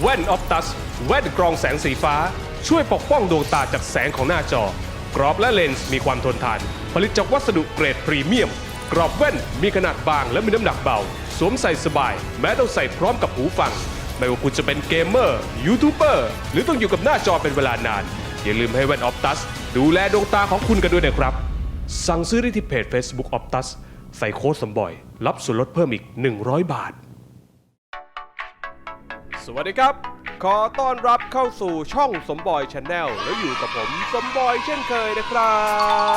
แว่นออ t ตัสแว่นกรองแสงสีฟ้า ช่วยปกป้องดวงตาจากแสงของหน้าจอ กรอบและเลนส์มีความทนทาน ผลิตจากวัสดุเกรดพรีเมียม กรอบแว่นมีขนาดบางและมีน้ำหนักเบา สวมใส่สบาย แม้ต้องใส่พร้อมกับหูฟัง ไม่ว่าคุณจะเป็นเกมเมอร์ยูทูบเบอร์หรือต้องอยู่กับหน้าจอเป็นเวลานาน อย่าลืมให้แว่นออ t ตัสดูแลดวงตาของคุณกันด้วยนะครับ สั่งซื้อได้ที่เพจ Facebook Optus ใส่โค้ดสมบอย รับส่วนลดเพิ่มอีก 100 บาท สวัสดีครับ ขอต้อนรับเข้าสู่ช่องสมบอยชาแนลแล้วอยู่กับผมสมบอยเช่นเคยนะครั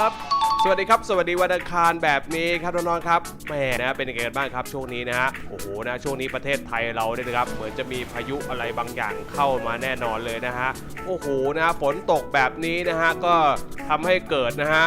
บ สวัสดีครับ สวัสดีวันอังคารแบบนี้ครับน้องๆครับแหมนะเป็นยังไงกันบ้างครับช่วงนี้นะฮะโอ้โหนะช่วงนี้ประเทศไทยเราเนี่ยนะครับเหมือนจะมีพายุอะไรบางอย่างเข้ามาแน่นอนเลยนะฮะโอ้โหนะฝนตกแบบนี้นะฮะก็ทำให้เกิดนะฮะ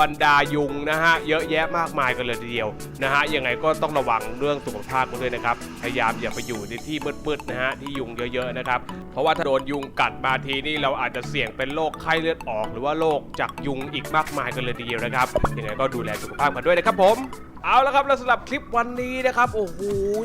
บรรดายุงนะฮะเยอะแยะมากมายกันเลยทีเดียวนะฮะยังไงก็ต้องระวังเรื่องสุขภาพกันด้วยนะครับพยายามอย่าไปอยู่ในที่มืดๆนะฮะที่ยุงเยอะๆนะครับเพราะว่าถ้าโดนยุงกัดมาทีนี่เราอาจจะเสี่ยงเป็นโรคไข้เลือดออก หรือว่าโรคจากยุงอีกมากมายกันเลยทีเดียวนะครับยังไงก็ดูแลสุขภาพกันด้วยนะครับผม เอาละครับแล้วสำหรับคลิปวันนี้นะครับโอ้โห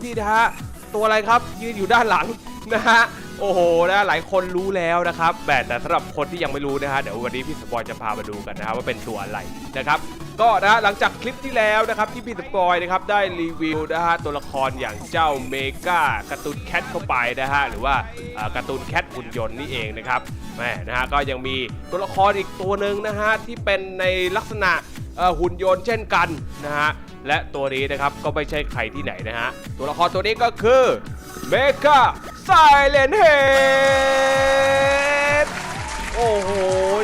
นี่นะฮะตัวอะไรครับยืนอยู่ด้านหลังนะฮะ โอ้โหนะหลายคนรู้แล้วนะครับแต่แต่สำหรับคนที่ยังไม่รู้นะฮะเดี๋ยววันนี้พี่สปอยจะพามาดูกันนะครับว่าเป็นตัวอะไรนะครับก็นะหลังจากคลิปที่แล้วนะครับที่พี่สปอยนะครับได้รีวิวนะฮะตัวละครอย่างเจ้าเมกาการ์ตูนแคทเข้าไปนะฮะหรือว่าการ์ตูนแคทหุ่นยนต์นี่เองนะครับแหม่นะฮะก็ยังมีตัวละครอีกตัวหนึ่งนะฮะที่เป็นในลักษณะหุ่นยนต์เช่นกันนะฮะและตัวนี้นะครับก็ไม่ใช่ใครที่ไหนนะฮะตัวละครตัวนี้ก็คือเมกา ไซเลนเฮดโอ้โห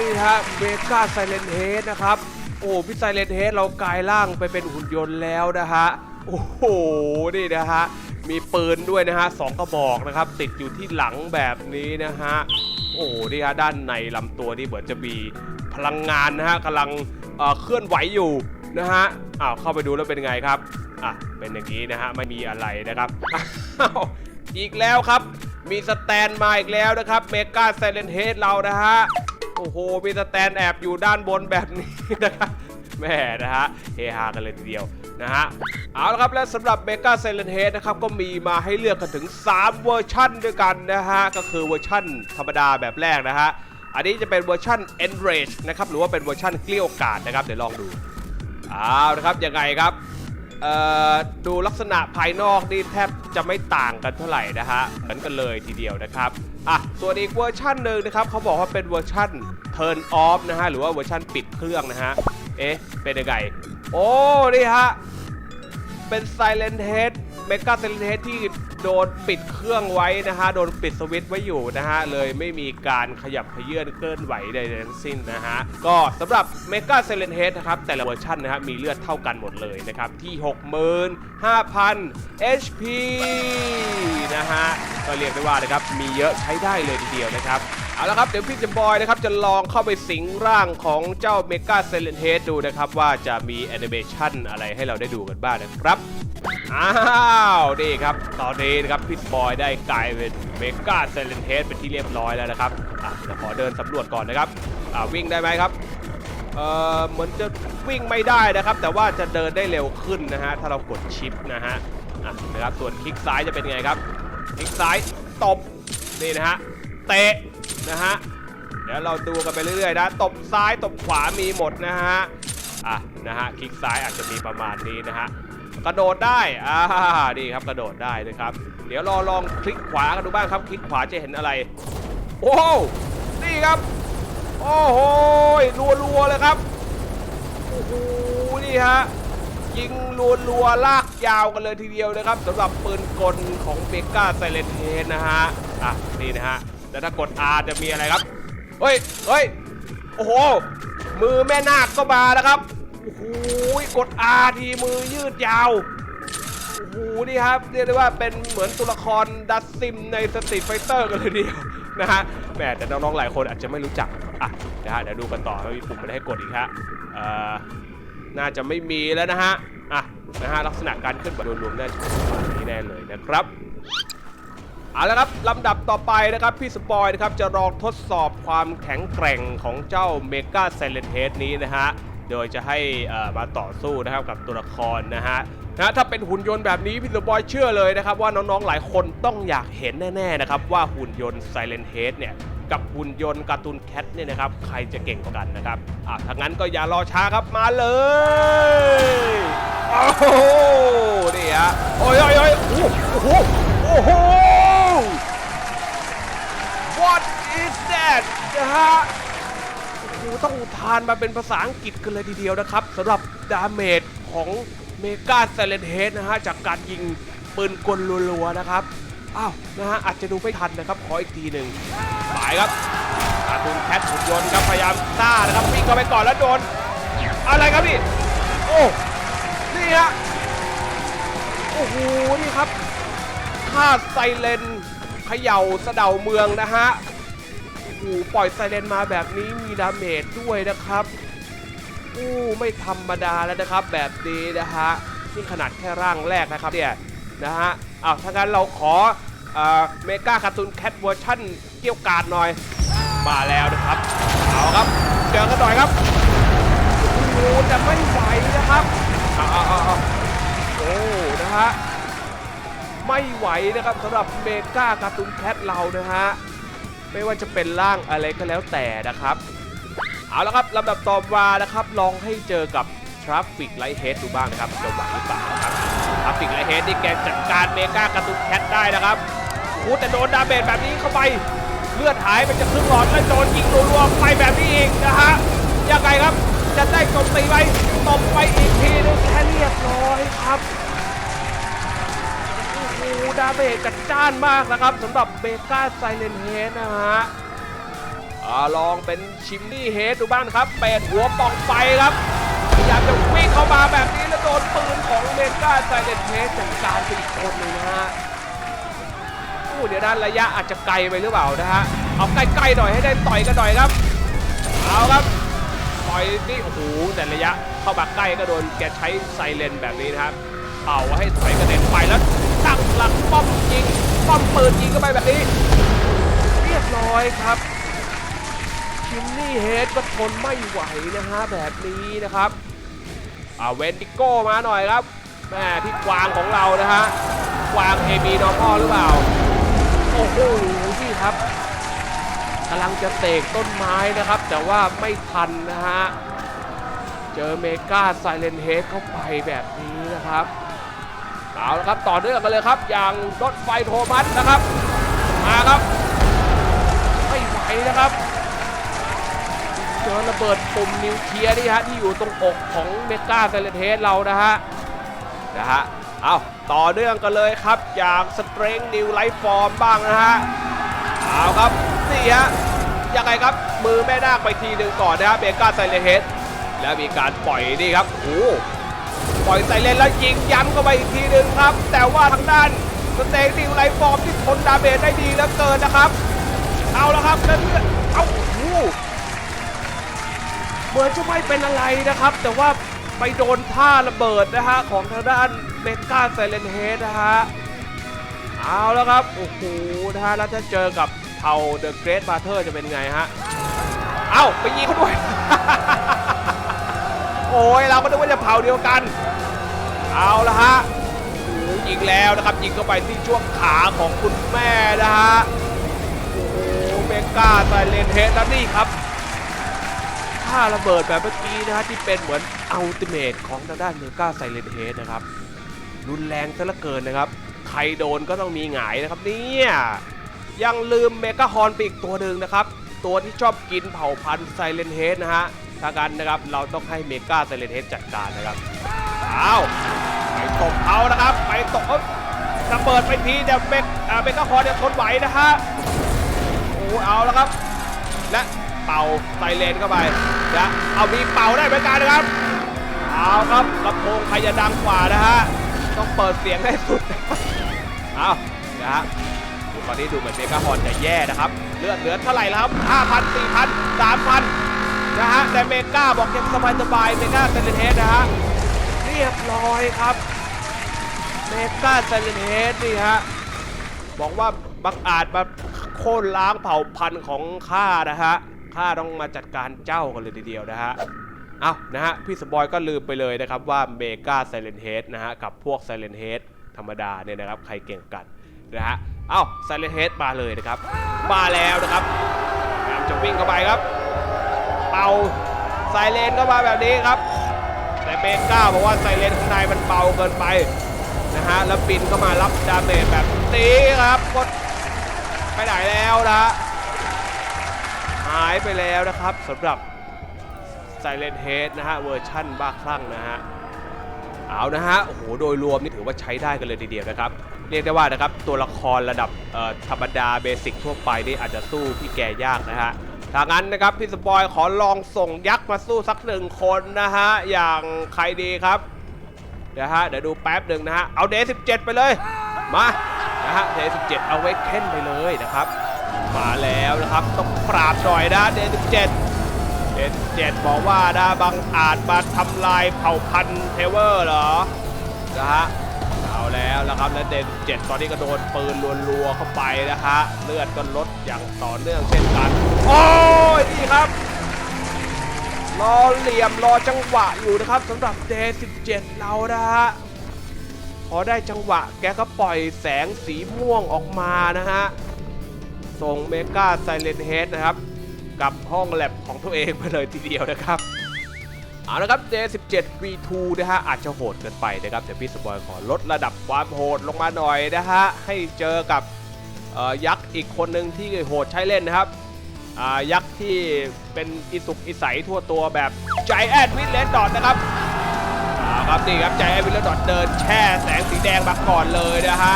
นี่ฮะเมกาไซเลนเฮดนะครับ โอ้พี่ไซเลนเฮดเรากลายร่างไปเป็นหุ่นยนต์แล้วนะฮะ โอ้โห นี่นะฮะ มีปืนด้วยนะฮะสองกระบอกนะครับ ติดอยู่ที่หลังแบบนี้นะฮะ โอ้โห นี่ฮะ ด้านในลำตัวนี่เหมือนจะมีพลังงานนะฮะกำลังเอ่อเคลื่อนไหวอยู่นะฮะ อ้าว เข้าไปดูแล้วเป็นไงครับ อะ เป็นอย่างนี้นะฮะ ไม่มีอะไรนะครับ อีกแล้วครับ มีสแตนมาอีกแล้วนะครับเมกาไซเลนเฮดเรานะฮะ โอ้โห มีสแตนแอบอยู่ด้านบนแบบนี้นะครับแม่นะฮะเฮฮากันเลยทีเดียวนะฮะเอาละครับและสำหรับ Mega s i l e n t Head นะครับก็มีมาให้เลือกกันถึง 3 เวอร์ชั่นด้วยกันนะฮะ ก็คือเวอร์ชั่นธรรมดาแบบแรกนะฮะ อันนี้จะเป็นเวอร์ชั่น Enrage นะครับ หรือว่าเป็นเวอร์ชั่นเกลี้ยวกาดนะครับ เดี๋ยวลองดูเอาละครับยังไงครับ ดูลักษณะภายนอกนี่แทบจะไม่ต่างกันเท่าไหร่นะฮะเหมือนกันเลยทีเดียวนะครับอะส่วนอีกเวอร์ชันหนึ่งนะครับเขาบอกว่าเป็นเวอร์ชัน turn off นะฮะหรือว่าเวอร์ชันปิดเครื่องนะฮะเอ๊ะเป็นยังไงโอ้นี่ฮะเป็น silent head mega silent head ที่โดนปิดเครื่องไว้นะฮะ โดนปิดสวิตช์ไว้อยู่นะฮะ เลยไม่มีการขยับเขยื่อนเคลื่อนไหวใดๆทั้งสิ้นนะฮะ ก็สำหรับ Mega Silent Head นะครับ แต่ละเวอร์ชันนะฮะ มีเลือดเท่ากันหมดเลยนะครับ ที่ 65,000 HP นะฮะ ก็เรียกได้ว่านะครับ มีเยอะใช้ได้เลยทีเดียวนะครับเอาละครับเดี๋ยวพี่จะบอยนะครับจะลองเข้าไปสิงร่างของเจ้า Mega Silent Head ดูนะครับ ว่าจะมีแอนิเมชันอะไรให้เราได้ดูกันบ้างนะครับ อ้าวนี่ครับ ตอนนี้นะครับพี่บอยได้กลายเป็นเมกาเซเลนเทสเป็นที่เรียบร้อยแล้วนะครับอะเดี๋ยวขอเดินสำรวจก่อนนะครับอ่าวิ่งได้ไหมครับเอ่อเหมือนจะวิ่งไม่ได้นะครับ แต่ว่าจะเดินได้เร็วขึ้นนะฮะถ้าเรากดชิปนะฮะอะนะครับส่วนคลิกซ้ายจะเป็นไงครับ คลิกซ้ายตบนี่นะฮะเตะนะฮะเดี๋ยวเราดูกันไปเรื่อยๆนะตบซ้ายตบขวามีหมดนะฮะอะนะฮะคลิกซ้ายอาจจะมีประมาณนี้นะฮะ กระโดดได้อ่านี่ครับกระโดดได้นะครับ เดี๋ยวรอลองคลิกขวากันดูบ้างครับ คลิกขวาจะเห็นอะไร โอ้โหนี่ครับ โอ้โหรัวๆเลยครับ โอ้โห นี่ฮะ ยิงรัวๆ ลากยาวกันเลยทีเดียวนะครับสำหรับปืนกลของเบก้าไซเลนเทนนะฮะ อะ นี่นะฮะ แล้วถ้ากด R จะมีอะไรครับ เฮ้ย เฮ้ย โอ้โห มือแม่นาคก็มาแล้วครับ อ้โหกด R ทีมือยืดยาวโอ้โหนี่ครับเรียกได้ว่าเป็นเหมือนตัวละครดัสซิมในสตรีทไฟเตอร์กันเลยทีเดียวนะฮะแหมแต่น้องๆหลายคนอาจจะไม่รู้จักอะนะฮะเดี๋ยวดูกันต่อว่ามีปุ่มอะไรให้กดอีกฮะเอ่อน่าจะไม่มีแล้วนะฮะอะนะฮะลักษณะการเคลื่อนไหวรวมน่าจะประมาณนี้แน่เลยนะครับเอาละครับลำดับต่อไปนะครับพี่สปอยนะครับจะลองทดสอบความแข็งแกร่งของเจ้าเมกาไซเลนเ a ดนี้นะฮะ โดยจะให้มาต่อสู้นะครับกับตัวละครนะฮะนะถ้าเป็นหุ่นยนต์แบบนี้พี่เดอะบอยเชื่อเลยนะครับว่าน้องๆหลายคนต้องอยากเห็นแน่ๆนะครับว่าหุ่นยนต์ Silent Head เนี่ยกับหุ่นยนต์การ์ตูนแคทเนี่ยนะครับใครจะเก่งกว่ากันนะครับอะถ้างั้นก็อย่ารอช้าครับมาเลยโอ้โหนี่ฮะโอ้ยโอ้ยโอ้ยโอ้โหโอ้โห What is that นะฮะ โอ้ต้องทานมาเป็นภาษาอังกฤษกันเลยทีเดียวนะครับสำหรับดาเมจของเมกา i ซเลนเฮดนะฮะจากการยิงปืนกลรัวๆนะครับ อ้าวนะฮะอาจจะดูไม่ทันนะครับ ขออีกทีหนึ่งหมายครับกาตูนแคทหุ่นยนต์ครับพยายามซ่านะครับวิ่งเข้าไปก่อนแล้วโดน อะไรครับพี่ โอ้นี่ฮะโอ้โหนี่ครับฆ่าไซเลนเขย่าสะเดาเมืองนะฮะ หปล่อยไซเรนมาแบบนี้มีดาเมจด้วยนะครับโอ้ไม่ธรรมดาแล้วนะครับ แบบนี้นะฮะนี่ขนาดแค่ร่างแรกนะครับเนี่ยนะฮะอ้าวถ้างั้นเราขอเมกาคาร์ตูนแคทเวอร์ชั่นเกี่ยวกาดหน่อยมาแล้วนะครับเอาครับเจอกันหน่อยครับโอ้โหแต่ไม่ไหวนะครับเอาเอาเอาโอ้นะฮะไม่ไหวนะครับสำหรับเมกาการ์ตูนแคทเรานะฮะ ไม่ว่าจะเป็นร่างอะไรก็แล้วแต่นะครับ เอาละครับลำดับต่อมานะครับ ลองให้เจอกับทราฟฟิกไลท์เฮดดูบ้างนะครับจะไหวหรือเปล่าครับทราฟฟิกไลท์เฮดนี่แกจัดการเมกากร์ตูนแคทได้นะครับโอ้โหแต่โดนดาเมจแบบนี้เข้าไปเลือดหายไปจะครึ่งหลอดแล้วโดนยิงรัวๆไปแบบนี้อีกนะฮะยังไงครับจะได้จมตีไหมตบไปอีกทีนึงแค่เรียบร้อยครับ ดาเมจจัดจ้านมากนะครับสำหรับเบกาไซเลนเฮดนะฮะลองเป็นชิมนี่เฮดดูบ้างนครับเป็ดหัวป่องไฟครับพยายามจะวิ่งเข้ามาแบบนี้แล้วโดนปืนของเบกาไซเลนเฮดจัดการไปอีกคนหนึงนะฮะโอ้เดี๋ยวด้านระยะอาจจะไกลไปหรือเปล่านะฮะ เอาใกล้ๆหน่อยให้ได้ต่อยกันหน่อยครับ เอาครับ ต่อยนี่โอ้โหแต่ระยะเข้ามาใกล้ก็โดนแกใช้ไซเลนแบบนี้นะครับ เป่าให้ถอยกระเด็นไปแล้วตั้งหลักป้อมยิงป้อมปืนยิ งเข้าไปแบบนี้ เรียบร้อยครับชิมนี่เฮดก็ทนไม่ไหวนะฮะแบบนี้นะครับอาเวนดิโก้มาหน่อยครับแม่พี่กวางของเรานะฮะกวางเอบีนอพ่อหรือเปล่า โอ้โหพี่ครับกำลังจะเสกต้นไม้นะครับ แต่ว่าไม่ทันนะฮะ เจอเมกาไซเลนเฮดเข้าไปแบบนี้นะครับ เอาละครับต่อเนื่องกันเลยครับ อย่างรถไฟโทมัสนะครับ มาครับ ไม่ไหวนะครับเจอระเบิดปุ่มนิวเคลียร์นี่ฮะที่อยู่ตรงอกของเมกาไซเลเฮดเรานะฮะนะฮะเอาต่อเนื่องกันเลยครับอย่างสเตรงนิวไลฟ์ฟอร์มบ้างนะฮะเอาครับนี่ฮะยังไงครับมือแม่นาคไปทีหนึ่งก่อนนะฮะเมกาไซเลเฮดแล้วมีการปล่อยนี่ครับโอ้ ล่อยใส่เลนแล้วยิงย้ำเข้าไปอีกทีหนึ่งครับ แต่ว่าทางด้านสเตงดิวไลฟอร์มที่ทนดาเมจได้ดีเหลือเกินนะครับ เอาแล้วครับแล้วเลือดเอาโอ้โหเหมือนจะไม่เป็นอะไรนะครับ แต่ว่าไปโดนท่าระเบิดนะฮะของทางด้านเมกาไซเลนเฮดนะฮะเอาแล้วครับโอ้โหนะฮะแล้วถ้าเจอกับเผ่าเดอะเกรทบาเทอร์จะเป็นไงฮะเอ้าไปยิงเขาด้วย โอ้ยเราก็นึกว่าจะเผาเดียวกัน เอาละฮะยิงแล้วนะครับยิงเข้าไปที่ช่วงขาของคุณแม่นะฮะโอ้โหเมกาไซเลนเฮดแล้วนี่ครับถ้าระเบิดแบบเมื่อกี้นะฮะที่เป็นเหมือนอัลติเมทของทางด้านเมกาไซเลนเฮดนะครับรุนแรงซะเหลือเกินนะครับ ใครโดนก็ต้องมีหงายนะครับเนี่ยยังลืมเมกาฮอนไปอีกตัวหนึ่งนะครับ ตัวที่ชอบกินเผ่าพันธุ์ไซเลนเฮดนะฮะถ้ากันนะครับเราต้องให้เมกาไซเลนเฮดจัดการนะครับ อ้าวไปตบเขานะครับ ไปตบเขาระเบิดไปทีเดี๋ยวเมกเมกาฮอนเนี่ยทนไหวนะฮะโอ้เอาแล้วครับ และเป่าไซเลนเข้าไปนะเอามีเป่าได้เหมือนกันนะครับเอาครับลำโพงใครจะดังกว่านะฮะต้องเปิดเสียงให้สุดเอานะฮะตอนนี้ดูเหมือนเมกาฮอนจะแย่นะครับเลือดเหลือเท่าไหร่แล้วครับ5,000 4,000 3,000นะฮะแต่เมก้าบอกยังสบายสบายเมกาเซเลนเฮดนะฮะ รียบร้อยครับ เมกาเซเลนเฮดนี่ฮะ บอกว่าบังอาจมาโค่นล้างเผ่าพันธุ์ของข้านะฮะ ข้าต้องมาจัดการเจ้ากันเลยทีเดียวนะฮะ เอานะฮะ พี่สปอยก็ลืมไปเลยนะครับว่าเมกาไซเลนเฮดนะฮะ กับพวกไซเลนเฮดธรรมดาเนี่ยนะครับ ใครเก่งกันนะฮะ เอาไซเลนเฮดมาเลยนะครับ มาแล้วนะครับจะวิ่งเข้าไปครับ เป่าไซเลนเข้ามาแบบนี้ครับ แต่เมก้าบอกว่าไซเลนข้างในมันเบาเกินไปนะฮะแล้วบินเข้ามารับดาเมจแบบนี้ครับกดไปไหนแล้วนะหายไปแล้วนะครับสำหรับ Silent Head นะฮะเวอร์ชั่นบ้าคลั่งนะฮะเอานะฮะโอ้โหโดยรวมนี่ถือว่าใช้ได้กันเลยทีเดียวนะครับเรียกได้ว่านะครับตัวละครระดับธรรมดาเบสิกทั่วไปนี่อาจจะสู้พี่แกยากนะฮะ ถ้างั้นนะครับพี่สปอยขอลองส่งยักษ์มาสู้สักหนึ่งคนนะฮะ อย่างใครดีครับเดี๋ยวฮะเดี๋ยวดูแป๊บหนึ่งนะฮะ เอาเดย์17ไปเลย มานะฮะเดย์17เอาไว้เค้นไปเลยนะครับ มาแล้วนะครับต้องปราบหน่อยนะเดย์17เดย์17บอกว่านะบังอาจมาทำลายเผ่าพันธุ์เทเวอร์เหรอนะฮะ แล้วนะครับ และเดย์17ตอนนี้ก็โดนปืนรัวๆเข้าไปนะฮะเลือดก็ลดอย่างต่อเนื่องเช่นกัน โอ้ยนี่ครับรอเหลี่ยมรอจังหวะอยู่นะครับสำหรับเดย์17เรานะฮะพอได้จังหวะแกก็ปล่อยแสงสีม่วงออกมานะฮะส่งเมกาไซเลนเฮดนะครับ กับห้องแลบของตัวเองไปเลยทีเดียวนะครับ เอาละครับ Day 17 V2 นะฮะอาจจะโหดเกินไปนะครับแต่พี่สปอยขอลดระดับความโหดลงมาหน่อยนะฮะให้เจอกับยักษ์อีกคนหนึ่งที่โหดใช้เล่นนะครับยักษ์ที่เป็นอิสุกอิสัยทั่วตัวแบบใจแอดวินเลนดอนนะครับอ่าครับนี่ครับใจแอดวินเลนดอนเดินแช่แสงสีแดงมาก่อนเลยนะฮะ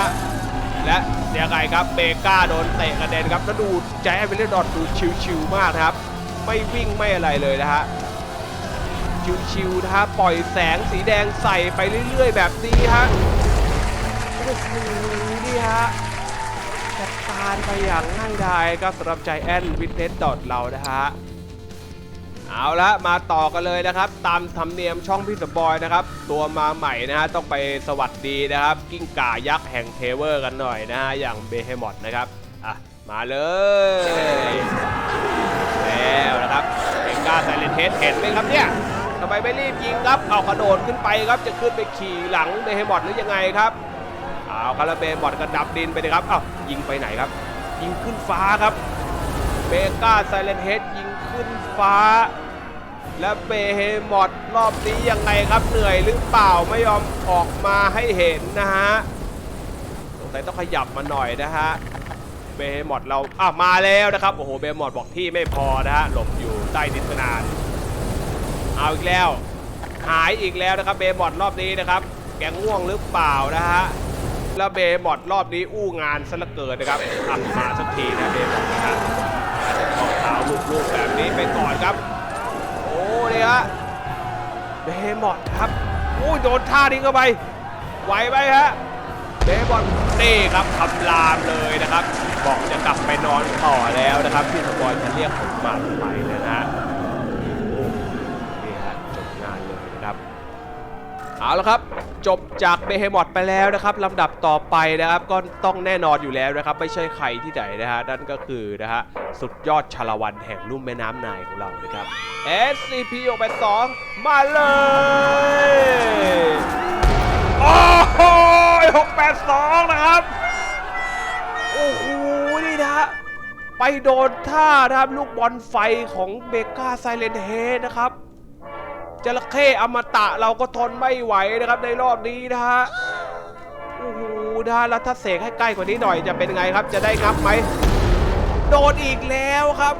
และยังไงครับเบก้าโดนเตะกระเด็นครับแล้วดูใจแอดวินเลนดอนดูชิวๆมากครับ ไม่วิ่งไม่อะไรเลยนะฮะ ชิวๆนะฮะปล่อยแสงสีแดงใส่ไปเรื่อยๆ แบบนี้ฮะโอ้โหนี่ฮะจัดการไปอย่างง่ายดายครับสำหรับใจแอนวิทเนสดอทเรานะฮะเอาละมาต่อกันเลยนะครับ ตามธรรมเนียมช่องพี่สปอยนะครับ ตัวมาใหม่นะฮะต้องไปสวัสดีนะครับ กิ้งก่ายักษ์แห่งเทเวอร์กันหน่อยนะฮะอย่างเบเฮมอดนะครับอะมาเลยแล้วนะครับเอ็งกาไซเลนเทสเห็นไหมครับเนี่ย ทำไมไม่รีบยิงครับ เอากระโดดขึ้นไปครับ จะขึ้นไปขี่หลังเบเฮมอดหรือยังไงครับ เอาคาราเบมอดกระดับดินไปเลยครับ เอายิงไปไหนครับ ยิงขึ้นฟ้าครับเบกาไซเลนเฮดยิงขึ้นฟ้า และเบเฮมอดรอบนี้ยังไงครับ เหนื่อยหรือเปล่า ไม่ยอมออกมาให้เห็นนะฮะสงสัยต้องขยับมาหน่อยนะฮะเบมอดเราอะมาแล้วนะครับ โอ้โห เบมอดบอกที่ไม่พอนะฮะ หลบอยู่ใต้ดินนาน เอาอีกแล้ว หายอีกแล้วนะครับเบมอดรอบนี้นะครับ แกง่วงหรือเปล่านะฮะแล้วเบมอดรอบนี้อู้งานซะลือเกินนะครับอะมาสักทีนะเบมอดนะฮะข้อเท้าลูกๆแบบนี้ไปก่อนครับ โอ้เนี่ยฮะเบมอดครับอุ้โดนท่านี้เข้าไปไหวไหมฮะเบย์บอลนี่ครับคำรามเลยนะครับ บอกจะกลับไปนอนต่อแล้วนะครับ พี่สปอยจะเรียกผมมาทำไม เอาละครับ จบจากเบเฮมอดไปแล้วนะครับลำดับต่อไปนะครับ ก็ต้องแน่นอนอยู่แล้วนะครับ ไม่ใช่ใครที่ไหนนะฮะนั่นก็คือนะฮะสุดยอดชาละวันแห่งลุ่มแม่น้ำนายของเรานะครับ SCP 682มาเลย โอ้โห682 นะครับ โอ้โห นี่นะฮะไปโดนท่านะครับ ลูกบอลไฟของเบก้าไซเลนเฮดนะครับ จระเข้อมตะเราก็ทนไม่ไหวนะครับในรอบนี้นะฮะโอ้โหนะฮะแล้วถ้าเสกให้ใกล้กว่านี้หน่อยจะเป็นไงครับ จะได้งับไหมโดนอีกแล้วครับ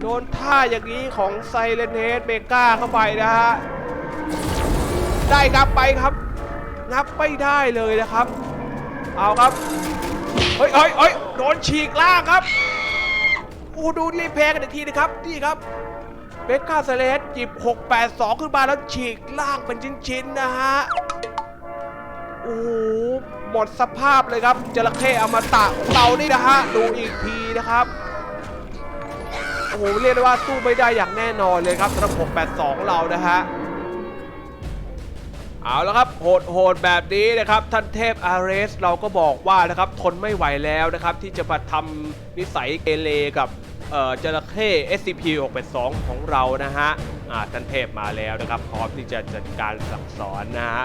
โดนท่าอย่างนี้ของไซเลนเฮดเบก้าเข้าไปนะฮะได้งับไปครับงับไม่ได้เลยนะครับ เอาครับเฮ้ยเฮ้ยเฮ้ยโดนฉีกล่างครับอูดูรีเพลย์กันอีกทีนะครับนี่ครับ เบคก้าเซเลสหยิบ 682 ขึ้นมาแล้วฉีกล่างเป็นชิ้นๆนะฮะ โอ้โห หมดสภาพเลยครับจระเข้อมตะของเรานี่นะฮะ ดูอีกทีนะครับ โอ้โห เรียกได้ว่าสู้ไม่ได้อย่างแน่นอนเลยครับสำหรับ 682 เรานะฮะ เอาละครับ โหดโหดแบบนี้นะครับ ท่านเทพอาร์เรสเราก็บอกว่านะครับ ทนไม่ไหวแล้วนะครับ ที่จะมาทำนิสัยเกเรกับ จระเข้ SCP 682ของเรานะฮะอ่าท่านเทพมาแล้วนะครับ พร้อมที่จะจัดการสั่งสอนนะฮะ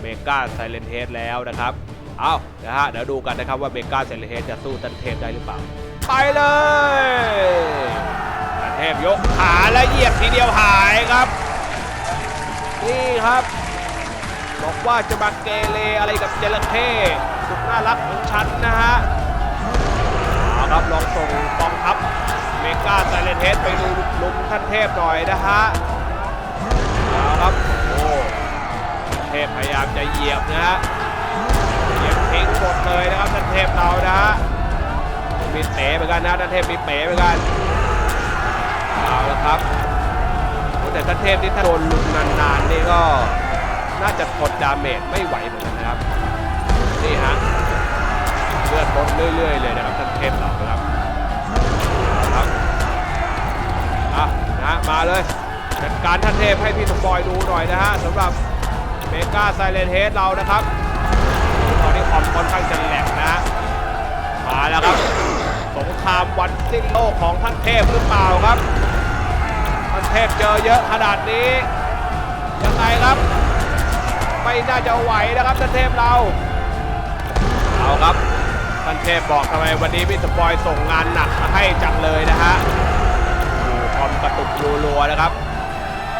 เมกาไซเลนเฮดแล้วนะครับ เอานะฮะเดี๋ยวดูกันนะครับว่าเมกาไซเลนเฮดจะสู้ท่านเทพได้หรือเปล่า ไปเลยท่านเทพยกขาและเหยียบทีเดียวหายครับ นี่ครับ บอกว่าจะมาเกเรอะไรกับจระเข้สุดน่ารักของฉันนะฮะเอาครับลองส่ง กองทัพเมกาไซเลนเฮดไปดูลุมท่านเทพหน่อยนะฮะเอาครับโอ้เทพพยายามจะเหยียบนะฮะเหยียบทิ้งหมดเลยนะครับท่านเทพเรานะฮะมีเต๋เหมือนกันนะท่านเทพมีเป๋เหมือนกันเอาละครับแต่ท่านเทพนี่ถ้าโดนลุมนานๆนี่ก็น่าจะทนดาเมจไม่ไหวเหมือนกันนะครับ นี่ฮะเลือดลดเรื่อยๆเลยนะครับท่านเทพเรานะครับ ฮะมาเลยจัดการท่านเทพให้พี่สมบอยดูหน่อยนะฮะสำหรับเมกาไซเลนเฮดเรานะครับ ตอนนี้คอมค่อนข้างจะแหลกนะฮะมาแล้วครับ สงครามวันสิ้นโลกของท่านเทพหรือเปล่าครับท่านเทพเจอเยอะขนาดนี้ยังไงครับไม่น่าจะไหวนะครับท่านเทพเราเอาครับท่านเทพบอกทำไมวันนี้พี่สปอยส่งงานหนักมาให้จังเลยนะฮะ อมกระตุกรัวๆนะครับ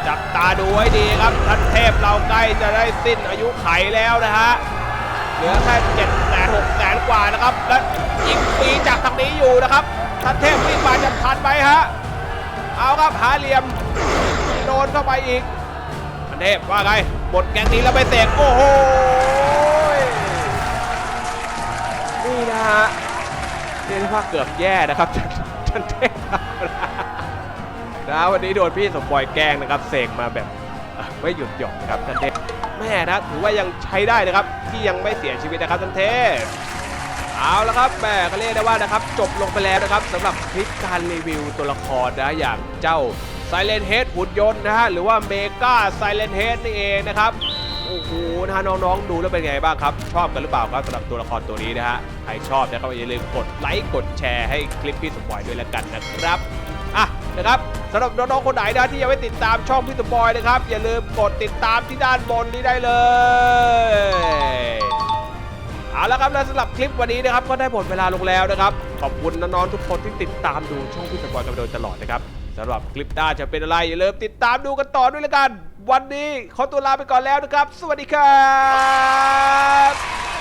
จับตาดูไว้ดีครับท่านเทพเราใกล้จะได้สิ้นอายุไขแล้วนะฮะเหลือแค่เจ็ดแสนหกแสนกว่านะครับ และอีกปีจากทางนี้อยู่นะครับท่านเทพวิ่งมาจะทันไหมฮะเอาครับหาเหลี่ยมโดนเข้าไปอีกอันเทพว่าไงหมดแกงนี้แล้วไปเสกโอ้โหนี่นะฮะเรียกได้ว่าเกือบแย่นะครับท่านเทพ นะวันนี้โดนพี่สมบอยแกล้งนะครับเสกมาแบบไม่หยุดหย่อนนะครับท่านเทพแม่นะถือว่ายังใช้ได้นะครับ ที่ยังไม่เสียชีวิตนะครับท่านเทพเอาละครับแม่ก็เรียกได้ว่านะครับจบลงไปแล้วนะครับสำหรับคลิปการรีวิวตัวละครนะอย่างเจ้า Silent Head หุ่นยนต์นะฮะหรือว่า Mega Silent Head นี่เองนะครับโอ้โหนะฮะน้องๆ ดูแล้วเป็นไงบ้างครับ ชอบกันหรือเปล่าครับสำหรับตัวละครตัวนี้นะฮะใครชอบนะครับอย่าลืมกดไลค์กดแชร์ให้คลิปพี่สมบอยด้วยแล้วกันนะครับ นะครับสำหรับน้องๆคนไหนนะที่ยังไม่ติดตามช่องพี่สมบอยนะครับ อย่าลืมกดติดตามที่ด้านบนนี้ได้เลยเอาละครับและสำหรับคลิปวันนี้นะครับก็ได้หมดเวลาลงแล้วนะครับ ขอบคุณน้องๆทุกคนที่ติดตามดูช่องพี่สปอยกันโดยตลอดนะครับสำหรับคลิปหน้าจะเป็นอะไรอย่าลืมติดตามดูกันต่อด้วยละกัน วันนี้ขอตัวลาไปก่อนแล้วนะครับ สวัสดีครับ